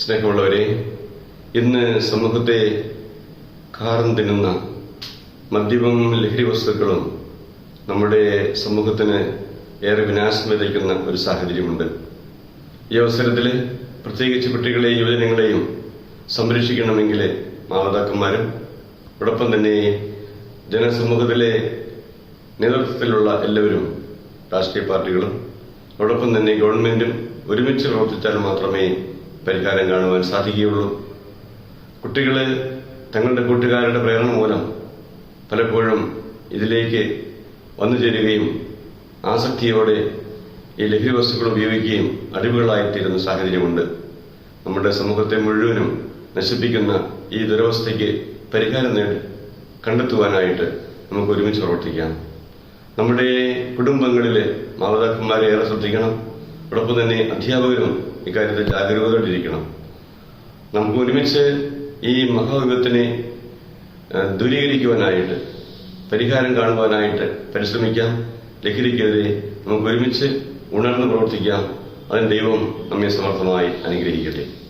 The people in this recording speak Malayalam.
സ്നേഹമുള്ളവരെ ഇന്ന് സമൂഹത്തെ കാറും തിന്നുന്ന മദ്യവും ലഹരി വസ്തുക്കളും നമ്മുടെ സമൂഹത്തിന് ഏറെ വിനാശം വിതയ്ക്കുന്ന ഒരു സാഹചര്യമുണ്ട്. ഈ അവസരത്തിൽ പ്രത്യേകിച്ച് കുട്ടികളെയും യുവജനങ്ങളെയും സംരക്ഷിക്കണമെങ്കിൽ മാതാപിതാക്കന്മാരും അതോടൊപ്പം തന്നെ ജനസമൂഹത്തിലെ നേതൃത്വത്തിലുള്ള എല്ലാവരും രാഷ്ട്രീയ പാർട്ടികളും അതോടൊപ്പം തന്നെ ഗവൺമെന്റും ഒരുമിച്ച് പ്രവർത്തിച്ചാൽ മാത്രമേ പരിഹാരം കാണുവാൻ സാധിക്കുകയുള്ളൂ. കുട്ടികൾ തങ്ങളുടെ കൂട്ടുകാരുടെ പ്രേരണ മൂലം പലപ്പോഴും ഇതിലേക്ക് വന്നു ചേരുകയും ആസക്തിയോടെ ഈ ലഹരി വസ്തുക്കൾ ഉപയോഗിക്കുകയും അടിവുകളായിത്തീരുന്ന സാഹചര്യമുണ്ട്. നമ്മുടെ സമൂഹത്തെ മുഴുവനും നശിപ്പിക്കുന്ന ഈ ദുരവസ്ഥയ്ക്ക് പരിഹാരം നേടി കണ്ടെത്തുവാനായിട്ട് നമുക്ക് ഒരുമിച്ച് പ്രവർത്തിക്കാം. നമ്മുടെ കുടുംബങ്ങളിലെ മാതാപിതാക്കന്മാരെ ഏറെ ശ്രദ്ധിക്കണം. അതോടൊപ്പം തന്നെ അധ്യാപകരും ഇക്കാര്യത്തിൽ ജാഗരൂകതയോടിരിക്കണം നമുക്ക് ഒരുമിച്ച് ഈ മഹാവിപത്തിനെ ദുരീകരിക്കുവാനായിട്ട് പരിഹാരം കാണുവാനായിട്ട് പരിശ്രമിക്കാം. ലഹരിക്കെതിരെ നമുക്ക് ഒരുമിച്ച് ഉണർന്ന് പ്രവർത്തിക്കാം. അതിന് ദൈവം നമ്മെ സമർത്ഥമായി അനുഗ്രഹിക്കട്ടെ.